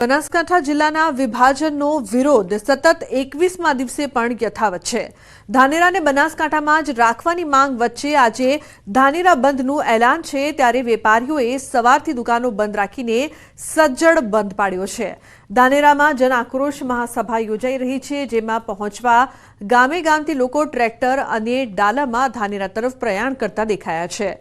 બનાસકાંઠા જિલ્લાના વિભાજનનો વિરોધ સતત એકવીસમા દિવસે પણ યથાવત છે. ધાનેરા અને બનાસકાંઠામાં જ રાખવાની માંગ વચ્ચે આજે ધાનેરા બંધનું એલાન છે ત્યારે વેપારીઓએ સવારથી દુકાનો બંધ રાખીને સજ્જડ બંધ પાડ્યો છે. ધાનેરામાં જન આક્રોશ મહાસભા યોજાઈ રહી છે, જેમાં પહોંચવા ગામે ગામથી લોકો ટ્રેક્ટર અને ડાલામાં ધાનેરા તરફ પ્રયાણ કરતા દેખાયા છે.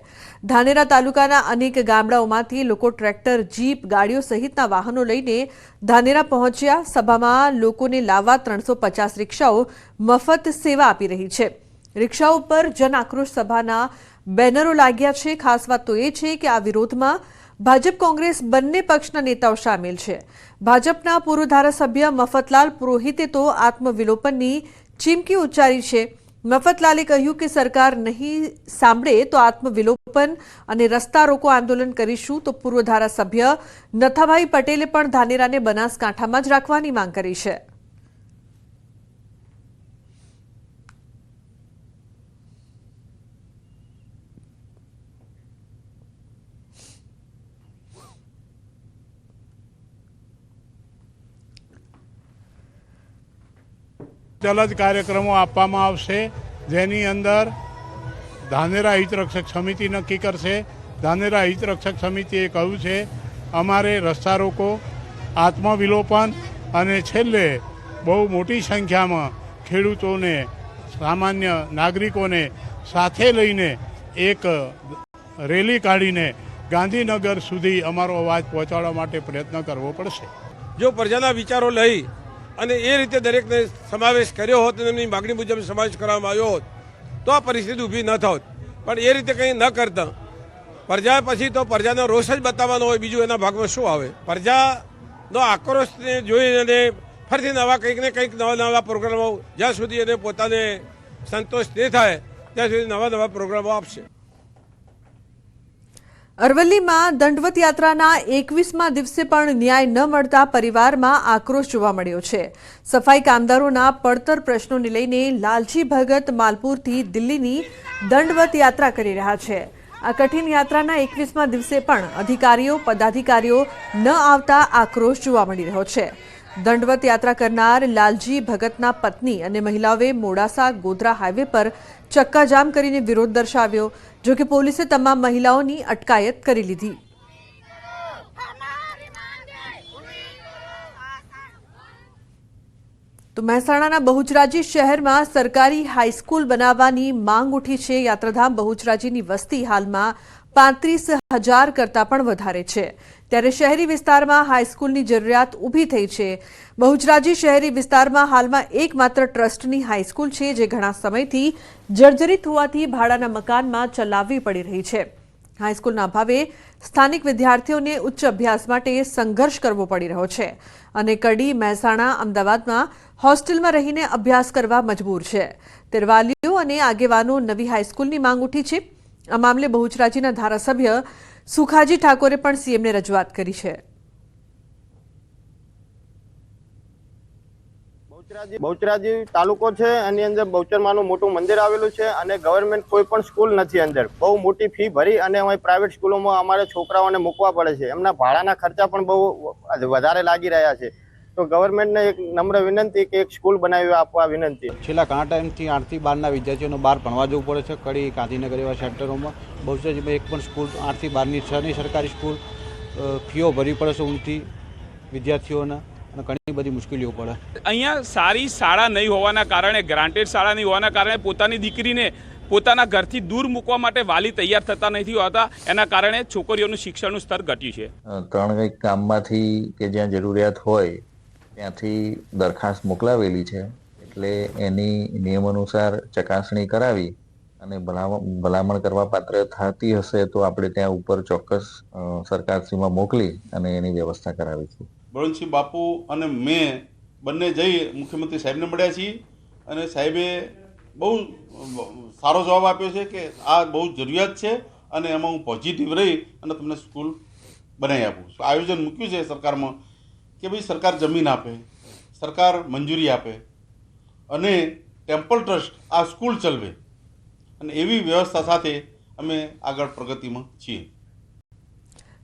ધાનેરા તાલુકાના અનેક ગામડાઓમાંથી લોકો ટ્રેક્ટર, જીપ, ગાડીઓ સહિતના વાહનો લઈને ધાનેરા પહોંચ્યા. સભામાં લોકોને લાવવા ત્રણસો પચાસ રિક્ષાઓ મફત સેવા આપી રહી છે. રિક્ષાઓ પર જન આક્રોશ સભાના બેનરો લાગ્યા છે. ખાસ વાત તો એ છે કે આ વિરોધમાં ભાજપ કોંગ્રેસ બંને પક્ષના નેતાઓ સામેલ છે. ભાજપના પૂર્વ ધારાસભ્ય મફતલાલ પુરોહિતે તો આત્મવિલોપનની ચીમકી ઉચ્ચારી છે. મફતલાલે કહ્યું કે સરકાર નહીં સાંભળે તો આત્મવિલોપન અને રસ્તા રોકો આંદોલન કરીશું તો પૂર્વ ધારાસભ્ય નથાભાઈ પટેલે પણ ધાનેરાને બનાસકાંઠામાં જ રાખવાની માંગ કરી છે. જલદ કાર્યક્રમો આપવામાં આવશે. જેની અંદર ધાનેરા હિતરક્ષક સમિતિ નક્કી કરશે. ધાનેરા હિતરક્ષક સમિતિએ કહ્યું છે, અમારે રસ્તા રોકો, આત્મવિલોપન અને છેલ્લે બહુ મોટી સંખ્યામાં ખેડૂતોને, સામાન્ય નાગરિકોને સાથે લઈને એક રેલી કાઢીને ગાંધીનગર સુધી અમારો અવાજ પહોંચાડવા માટે પ્રયત્ન કરવો પડશે. જો પ્રજાના વિચારો લઈ અને એ રીતે દરેકને સમાવેશ કર્યો હોત અને એમની માગણી મુજબ સમાવેશ કરવામાં આવ્યો હોત, તો આ પરિસ્થિતિ ઊભી ન થાત. પણ એ રીતે કંઈ ન કરતા. પ્રજા પછી તો પ્રજાનો રોષ જ બતાવવાનો હોય, બીજું એના ભાગમાં શું આવે? પ્રજાનો આક્રોશને જોઈ અને ફરીથી નવા કંઈક ને કંઈક નવા નવા પ્રોગ્રામો, જ્યાં સુધી એને પોતાને સંતોષ તે થાય, ત્યાં સુધી નવા નવા પ્રોગ્રામો આપશે. અરવલ્લીમાં દંડવત યાત્રાના એકવીસમા દિવસે પણ ન્યાય ન મળતા પરિવારમાં આક્રોશ જોવા મળ્યો છે. સફાઈ કામદારોના પડતર પ્રશ્નોને લઈને લાલજી ભગત માલપુરથી દિલ્હીની દંડવત યાત્રા કરી રહ્યા છે. આ કઠિન યાત્રાના એકવીસમા દિવસે પણ અધિકારીઓ, પદાધિકારીઓ ન આવતા આક્રોશ જોવા મળી રહ્યો છે. દંડવત યાત્રા કરનાર લાલજી ભગતના પત્ની અને મહિલાઓએ મોડાસા ગોધરા હાઈવે પર ચક્કાજામ કરીને વિરોધ દર્શાવ્યો, જો પોલીસે તમામ મહિલાઓની અટકાયત કરી લીધી. તો મહેસાણાના બહુચરાજી શહેરમાં સરકારી હાઈસ્કૂલ બનાવવાની માંગ ઉઠી છે. યાત્રાધામ બહુચરાજીની વસ્તી હાલમાં પાંત્રીસ હજાર કરતાં પણ વધારે છે. ત્યારે શહેરી વિસ્તારમાં હાઈસ્કૂલની જરૂરિયાત ઊભી થઈ છે. બહુચરાજી શહેરી વિસ્તારમાં હાલમાં એકમાત્ર ટ્રસ્ટની હાઈસ્કૂલ છે જે ઘણા સમયથી જર્જરિત હોવાથી ભાડાના મકાનમાં ચલાવવી પડી રહી છે. હાઈસ્કૂલના અભાવે સ્થાનિક વિદ્યાર્થીઓને ઉચ્ચ અભ્યાસ માટે સંઘર્ષ કરવો પડી રહ્યો છે અને કડી મહેસાણા અમદાવાદમાં હોસ્ટેલમાં રહીને અભ્યાસ કરવા મજબૂર છે. ત્યારે અને આગેવાનો નવી હાઈસ્કૂલની માંગ ઉઠી છે. આ મામલે બહુચરાજીના ધારાસભ્ય સુખાજી ઠાકોરે પણ સીએમને રજૂઆત કરી છે. બહુચરાજી તાલુકો છે, એની અંદર બહુચરમાનું મોટું મંદિર આવેલું છે અને ગવર્મેન્ટ કોઈ પણ સ્કૂલ નથી અંદર. બહુ મોટી ફી ભરી અને અમારી પ્રાઇવેટ સ્કૂલોમાં અમારે છોકરાઓને મૂકવા પડે છે. એમના ભાડાના ખર્ચા પણ બહુ વધારે લાગી રહ્યા છે. તો ગવર્મેન્ટને એક નમ્ર વિનંતી કે એક સ્કૂલ બનાવી આપવા વિનંતી. છેલ્લા ઘણા ટાઈમથી આઠથી બારના વિદ્યાર્થીઓને બહાર ભણવા જવું પડે છે. કડી ગાંધીનગર એવા સેન્ટરોમાં બહુચરાજીમાં એક પણ સ્કૂલ આઠથી બારની છે નહીં સરકારી સ્કૂલ ફીઓ ભરવી પડે છે ઊંચી વિદ્યાર્થીઓને અને ઘણી બધી મુશ્કેલીઓ પડે. અહીંયા સારી શાળા નહીં હોવાના કારણે ગ્રાન્ટેડ શાળા નહીં હોવાના કારણે પોતાની દીકરીને પોતાના ઘરથી દૂર મૂકવા માટે વાલી તૈયાર થતા નથી હોતા. એના કારણે છોકરીઓનું શિક્ષણનું સ્તર ઘટ્યું છે. ત્રણ કંઈક કામમાંથી કે જ્યાં જરૂરિયાત હોય ત્યાંથી દરખાસ્ત મોકલાવેલી છે. એટલે એની નિયમ અનુસાર ચકાસણી કરાવી અને ભલામણ કરવા પાત્ર થતી હશે તો આપણે ત્યાં ઉપર ચોક્કસ સરકારશ્રીમાં મોકલી અને એની વ્યવસ્થા કરાવીશું. બળવંતસિંહ બાપુ અને મેં બંને જઈ મુખ્યમંત્રી સાહેબને મળ્યા છીએ અને સાહેબે બહુ સારો જવાબ આપ્યો છે કે આ બહુ જરૂરિયાત છે અને એમાં હું પોઝિટિવ રહી અને તમને સ્કૂલ બનાવી આપું આયોજન મૂક્યું છે સરકારમાં કે ભાઈ સરકાર જમીન આપે, સરકાર મંજૂરી આપે અને ટેમ્પલ ટ્રસ્ટ આ સ્કૂલ ચલવે. અને એવી વ્યવસ્થા સાથે અમે આગળ પ્રગતિમાં છીએ.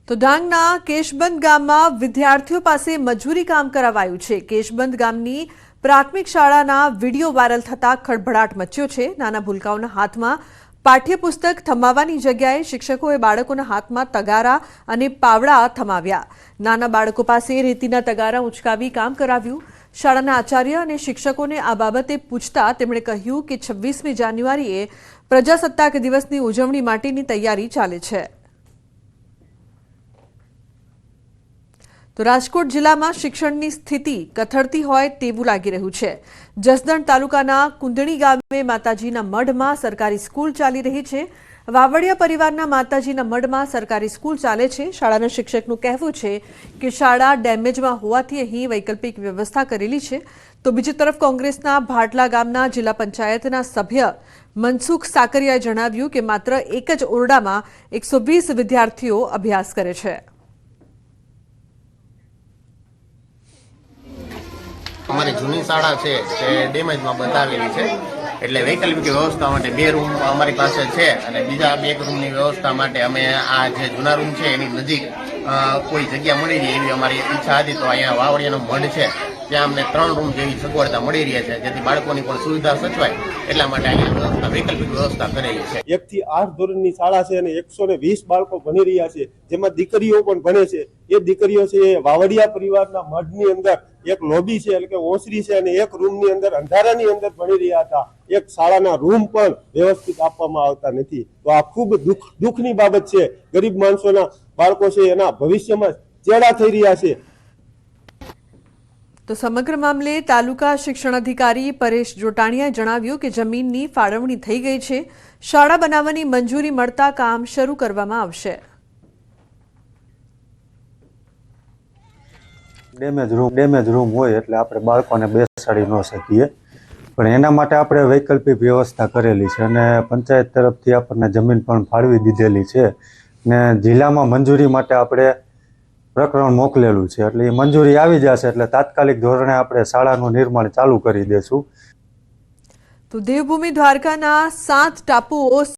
તો ડાંગના કેશબંધ ગામમાં વિદ્યાર્થીઓ પાસે મજૂરી કામ કરાવાયું છે. કેશબંધ ગામની પ્રાથમિક શાળાના વીડિયો વાયરલ થતા ખળભળાટ મચ્યો છે. નાના ભૂલકાઓના હાથમાં પાઠ્યપુસ્તક થમાવવાની જગ્યાએ શિક્ષકોએ બાળકોના હાથમાં તગારા અને પાવડા થમાવ્યા. નાના બાળકો પાસે રીતિના તગારા ઉંચકાવી કામ કરાવ્યું. શાળાના આચાર્ય અને શિક્ષકોને આ બાબતે પૂછતા તેમણે કહ્યું કે છવ્વીસમી જાન્યુઆરીએ પ્રજાસત્તાક દિવસની ઉજવણી માટેની તૈયારી ચાલે છે. તો રાજકોટ જિલ્લામાં શિક્ષણની સ્થિતિ કથળતી હોય તેવું લાગી રહ્યું છે. જસદણ તાલુકાના કુંદણી ગામે માતાજીના મઢમાં સરકારી સ્કૂલ ચાલી રહી છે. વાવડિયા પરિવારના માતાજીના મઢમાં સરકારી સ્કૂલ ચાલે છે. શાળાના શિક્ષકનું કહેવું છે કે શાળા ડેમેજમાં હોવાથી અહીં વૈકલ્પિક વ્યવસ્થા કરેલી છે. તો બીજી તરફ કોંગ્રેસના ભાટલા ગામના જિલ્લા પંચાયતના સભ્ય મનસુખ સાકરિયાએ જણાવ્યું કે માત્ર એક જ ઓરડામાં એકસો વિદ્યાર્થીઓ અભ્યાસ કરે છે. અમારી જૂની શાળા છે, તે ડેમેજમાં બતાવેલી છે. એટલે વૈકલ્પિક વ્યવસ્થા માટે બે રૂમ અમારી પાસે છે અને બીજા બે રૂમની વ્યવસ્થા માટે અમે આ જે જૂના રૂમ છે એની નજીક કોઈ જગ્યા મળી જાય એવી અમારી ઈચ્છા હતી. તો અહીંયા વાવડિયાનો મઢ છે. ત્યાં અમને ત્રણ રૂમ જેવી સગવડતા મળી રહી છે, જેથી બાળકોની પણ સુવિધા સચવાય એટલા માટે અહીંયા વ્યવસ્થા, વૈકલ્પિક વ્યવસ્થા કરેલી છે. એક થી આઠ ધોરણની શાળા છે અને એકસો બાળકો ભણી રહ્યા છે, જેમાં દીકરીઓ પણ ભણે છે. એ દીકરીઓ છે એ વાવડિયા પરિવારના મઢની અંદર એક લોબી છે, એટલે કે ઓસરી છે, અને એક રૂમની અંદર અંધારાની અંદર ભણી રહ્યા હતા. એક શાળાના રૂમ પણ વ્યવસ્થિત આપવામાં આવતા નથી. તો આ ખૂબ દુઃખ, દુઃખની બાબત છે. ગરીબ માણસોના બાળકો છે, એના ભવિષ્યમાં ચેડા થઈ રહ્યા છે. તો સમગ્ર મામલે તાલુકા શિક્ષણાધિકારી પરેશ જોટાણીયાએ જણાવ્યું કે જમીનની ફાળવણી થઈ ગઈ છે. શાળા બનાવવાની મંજૂરી મળતા કામ શરૂ કરવામાં આવશે. ડેમેજ રૂમ ડેમેજ રૂમ હોય એટલે આપણે બાળકોને બેસાડી ન શકીએ. પણ એના માટે આપણે વૈકલ્પિક વ્યવસ્થા કરેલી છે અને પંચાયત તરફથી આપણને જમીન પણ ફાળવી દીધેલી છે. ને જિલ્લામાં મંજૂરી માટે આપણે પ્રકરણ મોકલેલું છે. એટલે એ મંજૂરી આવી જશે એટલે તાત્કાલિક ધોરણે આપણે શાળાનું નિર્માણ ચાલુ કરી દેશું. તો દેવભૂમિ દ્વારકાના સાત ટાપુઓ